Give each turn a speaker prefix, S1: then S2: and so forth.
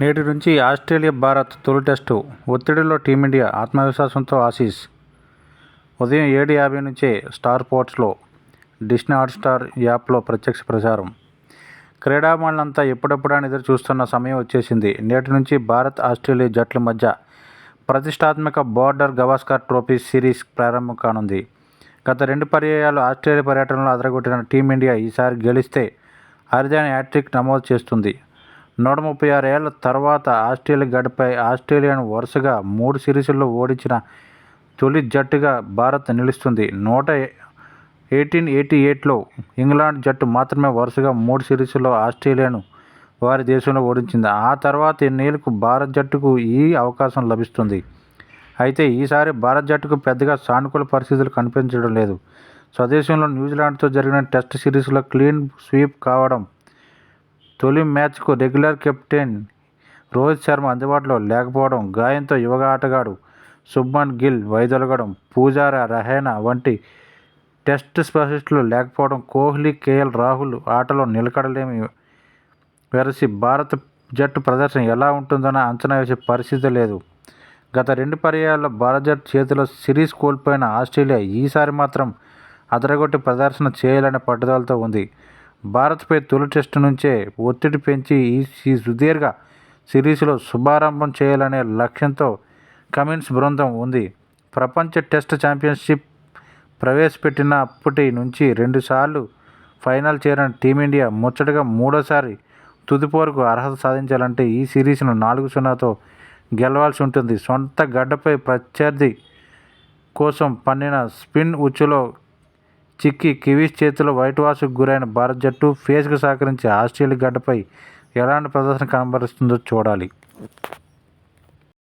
S1: నేటి నుంచి ఆస్ట్రేలియా భారత్ తొలి టెస్టు ఒత్తిడిలో టీమిండియా ఆత్మవిశ్వాసంతో ఆసీస్. ఉదయం ఏడు యాభై నుంచే స్టార్ స్పోర్ట్స్లో డిస్నీ హాట్స్టార్ యాప్లో ప్రత్యక్ష ప్రసారం. క్రీడాభిమానులంతా ఎప్పుడెప్పుడా ఎదురు చూస్తున్న సమయం వచ్చేసింది. నేటి నుంచి భారత్ ఆస్ట్రేలియా జట్ల మధ్య ప్రతిష్టాత్మక బోర్డర్ గవాస్కర్ ట్రోఫీ సిరీస్ ప్రారంభం కానుంది. గత రెండు పర్యాయాలు ఆస్ట్రేలియా పర్యటనలో అదరగొట్టిన టీమిండియా ఈసారి గెలిస్తే అరుదైన హ్యాట్రిక్ నమోదు చేస్తుంది. నూట ముప్పై ఆరు ఏళ్ళ తర్వాత ఆస్ట్రేలియా గడ్డపై ఆస్ట్రేలియాను వరుసగా మూడు సిరీస్ల్లో ఓడించిన తొలి జట్టుగా భారత్ నిలుస్తుంది. నూట ఎయిటీన్ ఎయిటీ ఎయిట్లో ఇంగ్లాండ్ జట్టు మాత్రమే వరుసగా మూడు సిరీస్లో ఆస్ట్రేలియాను వారి దేశంలో ఓడించింది. ఆ తర్వాత ఎన్నేళ్ళకు భారత్ జట్టుకు ఈ అవకాశం లభిస్తుంది. అయితే ఈసారి భారత్ జట్టుకు పెద్దగా సానుకూల పరిస్థితులు కనిపించడం లేదు. స్వదేశంలో న్యూజిలాండ్తో జరిగిన టెస్ట్ సిరీస్లో క్లీన్ స్వీప్ కావడం తొలి మ్యాచ్కు రెగ్యులర్ కెప్టెన్ రోహిత్ శర్మ అందుబాటులో లేకపోవడం గాయంతో యువ ఆటగాడు శుభ్మన్ గిల్ వైదొలగడం పూజారా రహేనా వంటి టెస్ట్ స్పెషలిస్టులు లేకపోవడం కోహ్లీ కేఎల్ రాహుల్ ఆటలో నిలకడలేమి. వెరసి భారత జట్టు ప్రదర్శన ఎలా ఉంటుందన్న అంచనా వేసే పరిస్థితి లేదు. గత రెండు పర్యాయాల్లో భారత జట్టు చేతిలో సిరీస్ కోల్పోయిన ఆస్ట్రేలియా ఈసారి మాత్రం అదరగొట్టి ప్రదర్శన చేయాలనే పట్టుదలతో ఉంది. భారత్పై తొలి టెస్టు నుంచే ఒత్తిడి పెంచి ఈ సుదీర్ఘ సిరీస్లో శుభారంభం చేయాలనే లక్ష్యంతో కమిన్స్ బృందం ఉంది. ప్రపంచ టెస్ట్ ఛాంపియన్షిప్ ప్రవేశపెట్టినప్పటి నుంచి రెండుసార్లు ఫైనల్ చేరిన టీమిండియా ముచ్చటగా మూడోసారి తుదిపోరుకు అర్హత సాధించాలంటే ఈ సిరీస్ను నాలుగు సున్నాతో గెలవాల్సి ఉంటుంది. సొంత గడ్డపై ప్రత్యర్థి కోసం పన్నిన స్పిన్ ఉచ్చులో చిక్కి కివీస్ చేతిలో వైట్ వాష్కు గురైన భారత జట్టు ఫేస్కు సహకరించే ఆస్ట్రేలియా గడ్డపై ఎలాంటి ప్రదర్శన కనబరుస్తుందో చూడాలి.